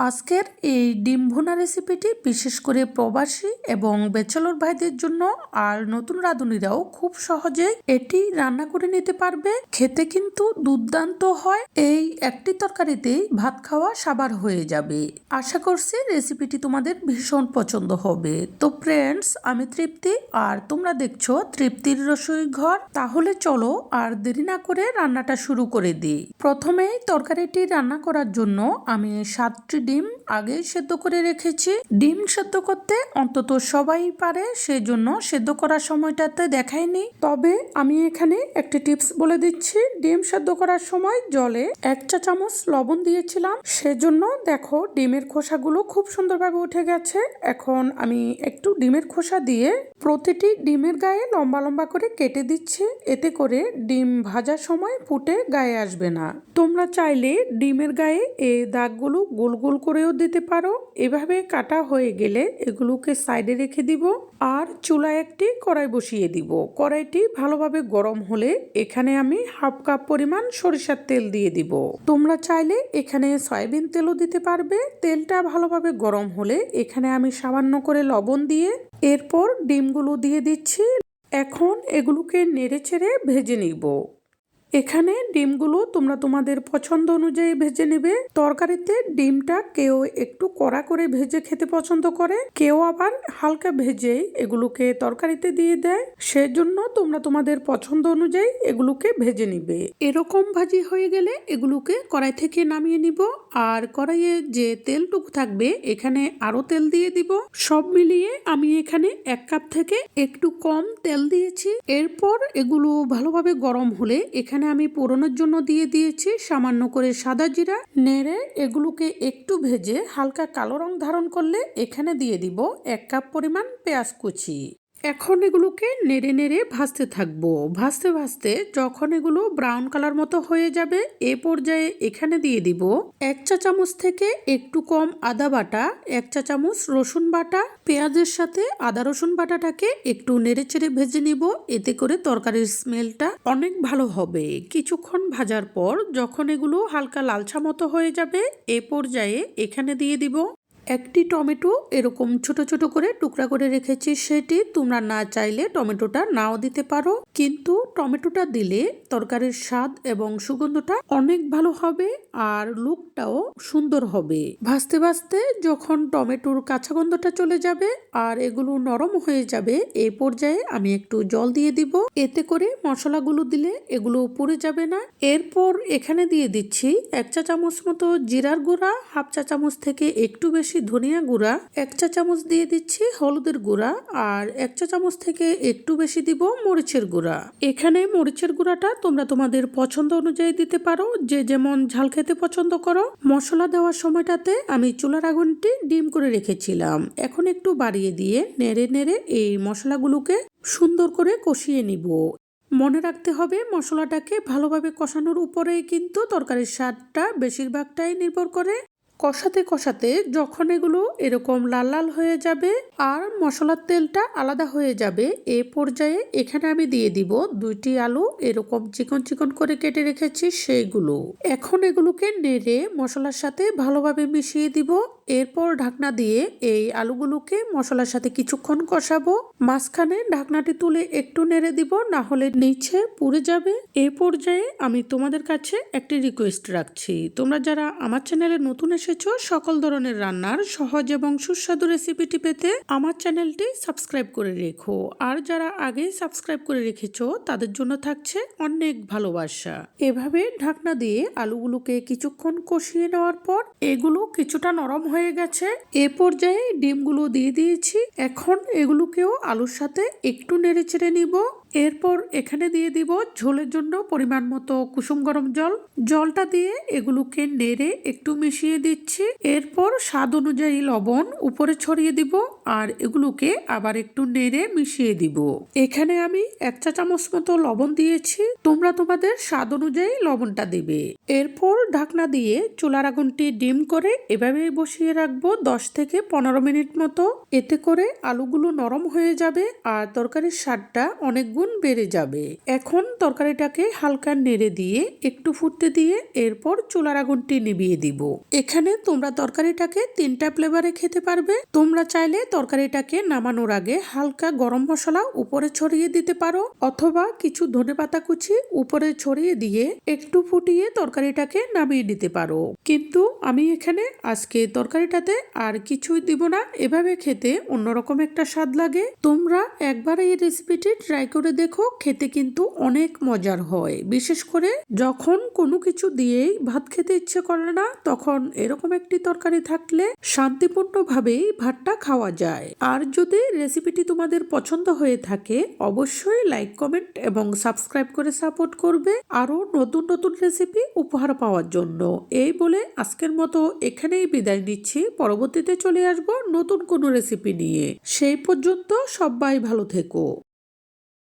আজকের এই ডিম ভুনা রেসিপিটি বিশেষ করে প্রবাসী এবং বেচলর ভাইদের জন্য আর নতুন রাঁধুনিরাও খুব সহজে এটি রান্না করে নিতে পারবে। খেতে কিন্তু দুর্দান্ত হয়। এই একটি তরকারিতেই ভাত খাওয়া সাবার হয়ে যাবে। আশা করছি রেসিপিটি তোমাদের ভীষণ পছন্দ হবে। তো ফ্রেন্ডস আমি তৃপ্তি আর তোমরা দেখছ তৃপ্তির রসোই ঘর। তাহলে চলো আর দেরি না করে রান্নাটা শুরু করে দিই। প্রথমেই তরকারিটি রান্না করার জন্য আমি সাতটি ডিম আগে সেদ্ধ করে রেখেছি। ডিম সেদ্ধ করতে অন্তত সবাই পারে, সেজন্য সেদ্ধ করার সময়টাতে দেখায়নি। তবে আমি এখানে একটি টিপস বলে দিচ্ছি। ডিম সেদ্ধ করার সময় জলে এক চা চামচ লবণ দিয়েছিলাম। সেজন্য দেখো ডিমের খোসাগুলো খুব সুন্দরভাবে উঠে গেছে। এখন আমি একটু ডিমের খোসা দিয়ে প্রতিটি ডিমের গায়ে লম্বা লম্বা করে কেটে দিচ্ছি। এতে করে ডিম ভাজার সময় ফুটে গায়ে আসবে না। তোমরা চাইলে ডিমের গায়ে এ দাগগুলো গোল গোল করেও দিতে পারো। এভাবে কাটা হয়ে গেলে এগুলোকে সাইডে রেখে দিব আর চুলায় একটি কড়াই বসিয়ে দিব। কড়াইটি ভালোভাবে গরম হলে এখানে আমি হাফ কাপ পরিমাণ সরিষার তেল দিয়ে দিব। তোমরা চাইলে এখানে সয়াবিন তেলও দিতে পারবে। তেলটা ভালোভাবে গরম হলে এখানে আমি সামান্য করে লবণ দিয়ে এরপর ডিমগুলো দিয়ে দিচ্ছি। এখন এগুলোকে নেড়ে চেড়ে ভেজে নিব। এখানে ডিমগুলো তোমরা তোমাদের পছন্দ অনুযায়ী ভেজে নেবে। তরকারিতে ডিমটা কেউ একটু কড়া করে ভেজে খেতে পছন্দ করে, কেউ আবার হালকা ভেজে এগুলোকে তরকারিতে দিয়ে দেয়। সেজন্য তোমরা তোমাদের পছন্দ অনুযায়ী এগুলোকে ভেজে নিবে। এরকম ভাজি হয়ে গেলে এগুলোকে কড়াই থেকে নামিয়ে নিব। আর কড়াইয়ে যে তেলটুকু থাকবে, এখানে আরও তেল দিয়ে দিব। সব মিলিয়ে আমি এখানে এক কাপ থেকে একটু কম তেল দিয়েছি। এরপর এগুলো ভালোভাবে গরম হলে এখানে আমি পোড়ানোর জন্য দিয়ে দিয়েছি সামান্য করে সাদা জিরা, নেড়ে এগুলোকে একটু ভেজে হালকা কালো রং ধারণ করলে এখানে দিয়ে দিব এক কাপ পরিমাণ পেঁয়াজ কুচি। এখন এগুলোকে নেড়ে নেড়ে ভাজতে থাকব। ভাজতে ভাজতে যখন এগুলো ব্রাউন কালার মতো হয়ে যাবে, এ পর্যায়ে এখানে দিয়ে দিব এক চা চামচ থেকে একটু কম আদা বাটা, এক চা চামচ রসুন বাটা। পেঁয়াজের সাথে আদা রসুন বাটাটাকে একটু নেড়ে চেড়ে ভেজে নিব, এতে করে তরকারির স্মেলটা অনেক ভালো হবে। কিছুক্ষণ ভাজার পর যখন এগুলো হালকা লালচা মতো হয়ে যাবে, এ পর্যায়ে এখানে দিয়ে দিব একটি টমেটো এরকম ছোট ছোট করে টুকরা করে রেখেছি, সেটি তোমরা না চাইলে টমেটোটা নাও দিতে পারো। কিন্তু টমেটোটা দিলে তরকারির স্বাদ এবং সুগন্ধটা অনেক ভালো হবে আর লুকটাও সুন্দর হবে। ভাজতে ভাজতে যখন টমেটোর কাঁচা গন্ধটা চলে যাবে আর এগুলো নরম হয়ে যাবে এই পর্যায়ে আমি একটু জল দিয়ে দিব। এতে করে মশলাগুলো দিলে এগুলো পড়ে যাবে না। এরপর এখানে দিয়ে দিচ্ছি এক চা চামচ মতো জিরার গুঁড়া, হাফ চা চামচ থেকে একটু বেশি ধনিয়া গুঁড়া, এক চা চামচ দিয়ে দিচ্ছি হলুদের গুঁড়া আর এক চা চামচ থেকে একটু বেশি দিব মরিচের গুঁড়া। এখানে মরিচের গুঁড়াটা তোমরা তোমাদের পছন্দ অনুযায়ী দিতে পারো। যে যেমন ঝাল খেতে পছন্দ করো। মশলা দেওয়ার সময়টাতে আমি চুলার আগুনটি ডিম করে রেখেছিলাম। এখন একটু বাড়িয়ে দিয়ে নেড়ে নেড়ে এই মশলাগুলোকে সুন্দর করে কষিয়ে নিব। মনে রাখতে হবে মশলাটাকে ভালোভাবে কষানোর উপরেই কিন্তু তরকারির স্বাদটা বেশিরভাগটাই নির্ভর করে কষাতে কষাতে যখন এগুলো এরকম লাল লাল হয়ে যাবে আর মশলার তেলটা আলাদা হয়ে যাবে, এ পর্যায়ে এখানে আমি দিয়ে দিব দুইটি আলু। এরকম চিকন চিকন করে কেটে রেখেছি সেইগুলো। এখন এগুলোকে নেড়ে মশলার সাথে ভালোভাবে মিশিয়ে দিব। এরপর ঢাকনা দিয়ে এই আলুগুলোকে মশলার সাথে কিছুক্ষণ কষাবো। মাঝখানে ঢাকনাটি তুলে একটু নেড়ে দিব, না হলে নিচে পুড়ে যাবে। এই পর্যায়ে আমি তোমাদের কাছে একটি রিকোয়েস্ট রাখছি। তোমরা যারা আমার চ্যানেলে নতুন এসেছ, সকল ধরনের রান্নার সহজ এবং সুস্বাদু রেসিপিটি পেতে আমার চ্যানেলটি সাবস্ক্রাইব করে রেখো। আর যারা আগেই সাবস্ক্রাইব করে রেখেছো, তাদের জন্য থাকছে অনেক ভালোবাসা। এভাবে ঢাকনা দিয়ে আলুগুলোকে কিছুক্ষণ কষিয়ে নেওয়ার পর, এগুলো কিছুটা নরম হয়ে গেছে। এ পর্যায়ে ডিমগুলো দিয়ে দিয়েছি। এখন এগুলোকেও আলুর সাথে একটু নেড়ে চেড়ে নিব। এরপর এখানে দিয়ে দিব ঝোলের জন্য পরিমাণ মতো কুসুম গরম জল। জলটা দিয়ে এগুলোকে নেড়ে একটু মিশিয়ে দিচ্ছি। এরপর স্বাদ অনুযায়ী লবণ উপরে ছড়িয়ে দিব। আর এগুলোকে আবার একটু নেড়ে মিশিয়ে দিব। এখানে আমি এক চা চামচ মতো লবণ দিয়েছি। তোমরা তোমাদের স্বাদ অনুযায়ী লবণটা দিবে। এরপর ঢাকনা দিয়ে চুলার আগুনটি ডিম করে এভাবে বসিয়ে রাখব দশ থেকে পনেরো মিনিট মতো। এতে করে আলুগুলো নরম হয়ে যাবে আর তরকারির স্বাদটা অনেক গুণ বেড়ে যাবে। এখন তরকারিটাকে হালকা নেড়ে দিয়ে একটু ফুটতে দিয়ে এরপর চুলার আগুনটি নিভিয়ে দিব। এখানে তোমরা তরকারিটাকে তিনটা ফ্লেভারে খেতে পারবে। তোমরা চাইলে তরকারিটাকে নামানোর আগে হালকা গরম মশলা উপরে ছড়িয়ে দিতে পারো, অথবা কিছু ধনে পাতা কুচি উপরে ছড়িয়ে দিয়ে একটু ফুটিয়ে তরকারিটাকে নামিয়ে নিতে পারো। কিন্তু আমি এখানে আজকে তরকারিটাতে আর কিছুই দিব না। এভাবে খেতে অন্যরকম একটা স্বাদ লাগে। তোমরা একবার এই রেসিপিটি ট্রাই করে দেখো, খেতে কিন্তু অনেক মজার হয়। বিশেষ করে যখন কোনো কিছু দিয়েই ভাত খেতে ইচ্ছে করে না, তখন এরকম একটি তরকারি থাকলে শান্তিপূর্ণভাবেই ভাতটা খাওয়া যায়। আর যদি রেসিপিটি তোমাদের পছন্দ হয়ে থাকে, অবশ্যই লাইক কমেন্ট এবং সাবস্ক্রাইব করে সাপোর্ট করবে আরও নতুন নতুন রেসিপি উপহার পাওয়ার জন্য। এই বলে আজকের মতো এখানেই বিদায় নিচ্ছি। পরবর্তীতে চলে আসব নতুন কোনো রেসিপি নিয়ে। সেই পর্যন্ত সবাই ভালো থেকো।